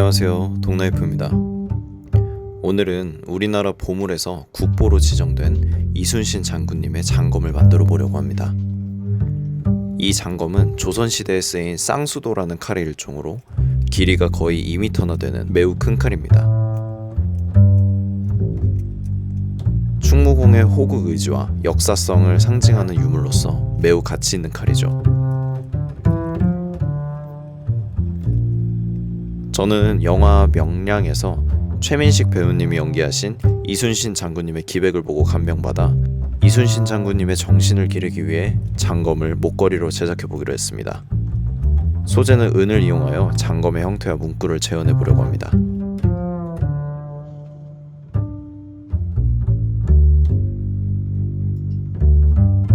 안녕하세요. 동나이프입니다. 오늘은 우리나라 보물에서 국보로 지정된 이순신 장군님의 장검을 만들어 보려고 합니다. 이 장검은 조선시대에 쓰인 쌍수도라는 칼의 일종으로 길이가 거의 2m나 되는 매우 큰 칼입니다. 충무공의 호국 의지와 역사성을 상징하는 유물로서 매우 가치 있는 칼이죠. 저는 영화 명량에서 최민식 배우님이 연기하신 이순신 장군님의 기백을 보고 감명받아 이순신 장군님의 정신을 기르기 위해 장검을 목걸이로 제작해 보기로 했습니다. 소재는 은을 이용하여 장검의 형태와 문구를 재현해 보려고 합니다.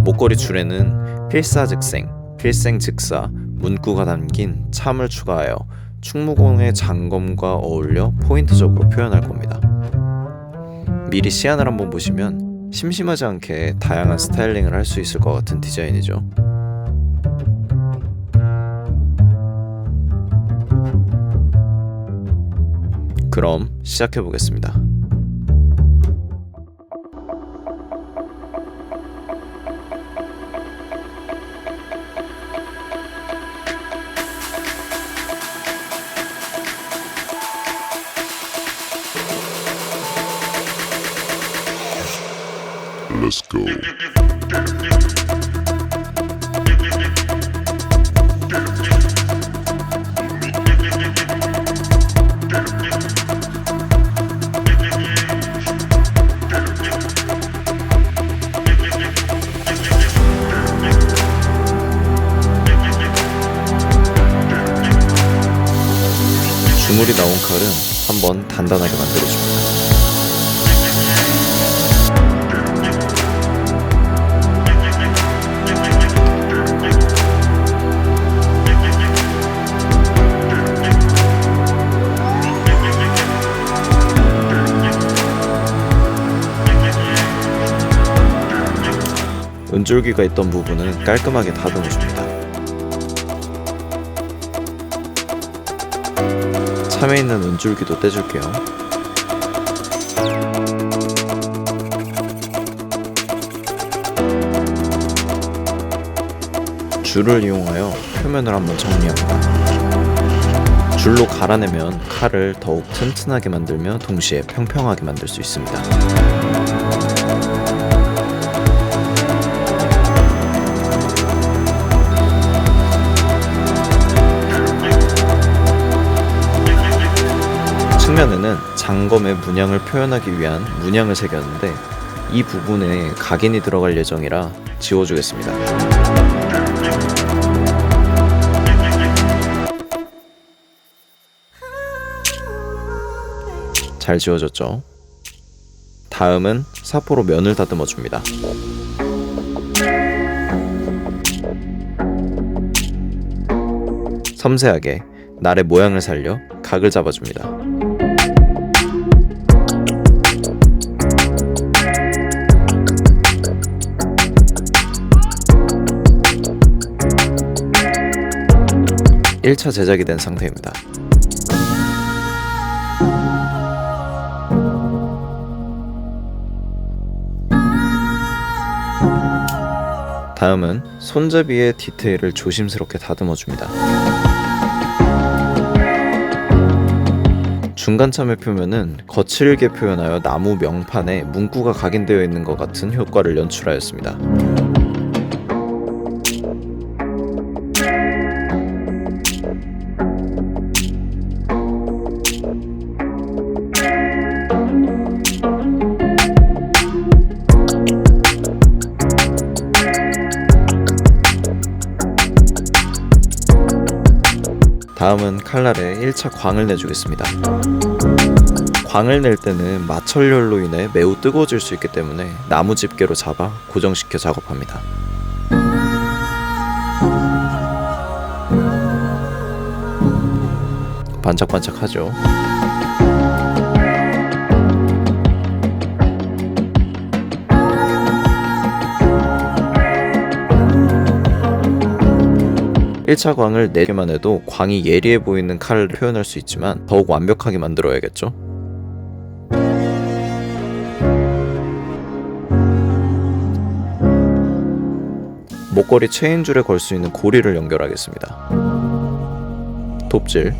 목걸이 줄에는 필사즉생, 필생즉사, 문구가 담긴 참을 추가하여 충무공의 장검과 어울려 포인트적으로 표현할 겁니다. 미리 시안을 한번 보시면 심심하지 않게 다양한 스타일링을 할 수 있을 것 같은 디자인이죠. 그럼 시작해 보겠습니다. Let's go. 주물이 나온 칼은 한번 단단하게 만들어줍니다. 은줄기가 있던 부분은 깔끔하게 다듬어줍니다. 참에 있는 은줄기도 떼줄게요. 줄을 이용하여 표면을 한번 정리합니다. 줄로 갈아내면 칼을 더욱 튼튼하게 만들며 동시에 평평하게 만들 수 있습니다. 장검의 문양을 표현하기 위한 문양을 새겼는데 이 부분에 각인이 들어갈 예정이라 지워주겠습니다. 잘 지워졌죠? 다음은 사포로 면을 다듬어 줍니다. 섬세하게 날의 모양을 살려 각을 잡아줍니다. (1차) 제작이 된 상태입니다. 다음은 손잡이의 디테일을 조심스럽게 다듬어 줍니다. 중간 참의 표면은 거칠게 표현하여 나무 명판에 문구가 각인되어 있는 것 같은 효과를 연출하였습니다. 다음은 칼날에 1차 광을 내주겠습니다. 광을 낼 때는 마철열로 인해 매우 뜨거워질 수 있기 때문에 나무 집게로 잡아 고정시켜 작업합니다. 반짝반짝하죠. 1차 광을 4개만 해도 광이 예리해 보이는 칼을 표현할 수 있지만 더욱 완벽하게 만들어야겠죠? 목걸이 체인줄에 걸 수 있는 고리를 연결하겠습니다. 돕질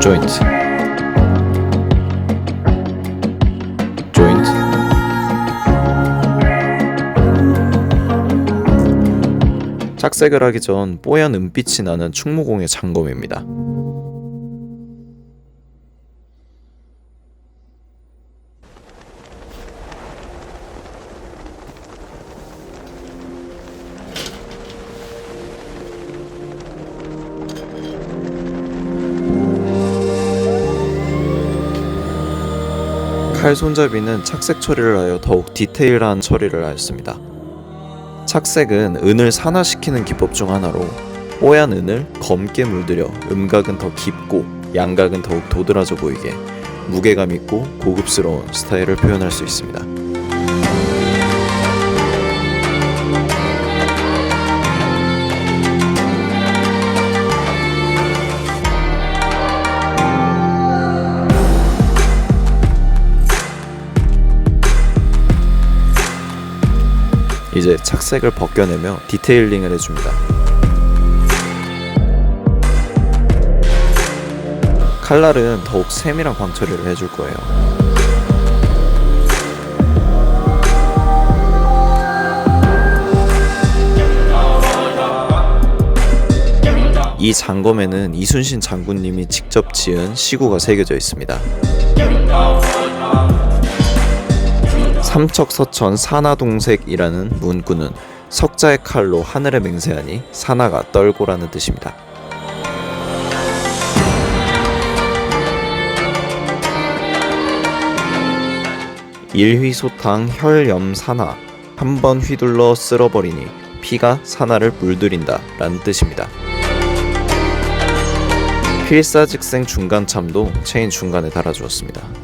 조인트 착색을 하기 전 뽀얀 은빛이 나는 충무공의 장검입니다. 칼 손잡이는 착색 처리를 하여 더욱 디테일한 처리를 하였습니다. 착색은 은을 산화시키는 기법 중 하나로 뽀얀 은을 검게 물들여 음각은 더 깊고 양각은 더욱 도드라져 보이게 무게감 있고 고급스러운 스타일을 표현할 수 있습니다. 이제 착색을 벗겨내며 디테일링을 해줍니다. 칼날은 더욱 세밀한 광처리를 해줄 거예요. 이 장검에는 이순신 장군님이 직접 지은 시구가 새겨져 있습니다. 삼척서천 산하동색이라는 문구는 석자의 칼로 하늘에 맹세하니 산하가 떨고라는 뜻입니다. 일휘소탕 혈염산하 한 번 휘둘러 쓸어버리니 피가 산하를 물들인다 라는 뜻입니다. 필사직생 중간참도 체인 중간에 달아주었습니다.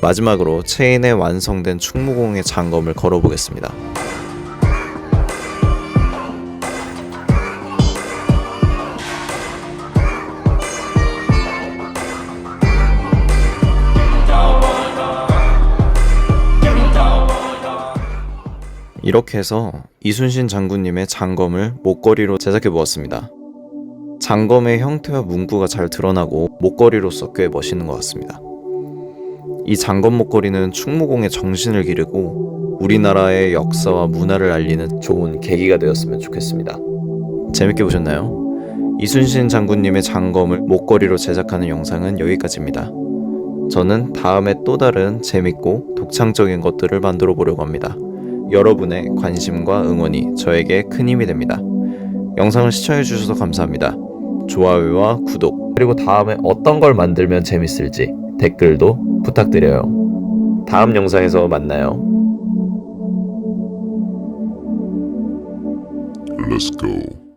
마지막으로 체인에 완성된 충무공의 장검을 걸어보겠습니다. 이렇게 해서 이순신 장군님의 장검을 목걸이로 제작해 보았습니다. 장검의 형태와 문구가 잘 드러나고 목걸이로서 꽤 멋있는 것 같습니다. 이 장검 목걸이는 충무공의 정신을 기르고 우리나라의 역사와 문화를 알리는 좋은 계기가 되었으면 좋겠습니다. 재밌게 보셨나요? 이순신 장군님의 장검을 목걸이로 제작하는 영상은 여기까지입니다. 저는 다음에 또 다른 재밌고 독창적인 것들을 만들어 보려고 합니다. 여러분의 관심과 응원이 저에게 큰 힘이 됩니다. 영상을 시청해 주셔서 감사합니다. 좋아요와 구독, 그리고 다음에 어떤 걸 만들면 재밌을지 댓글도 부탁드려요. 다음 영상에서 만나요. Let's go.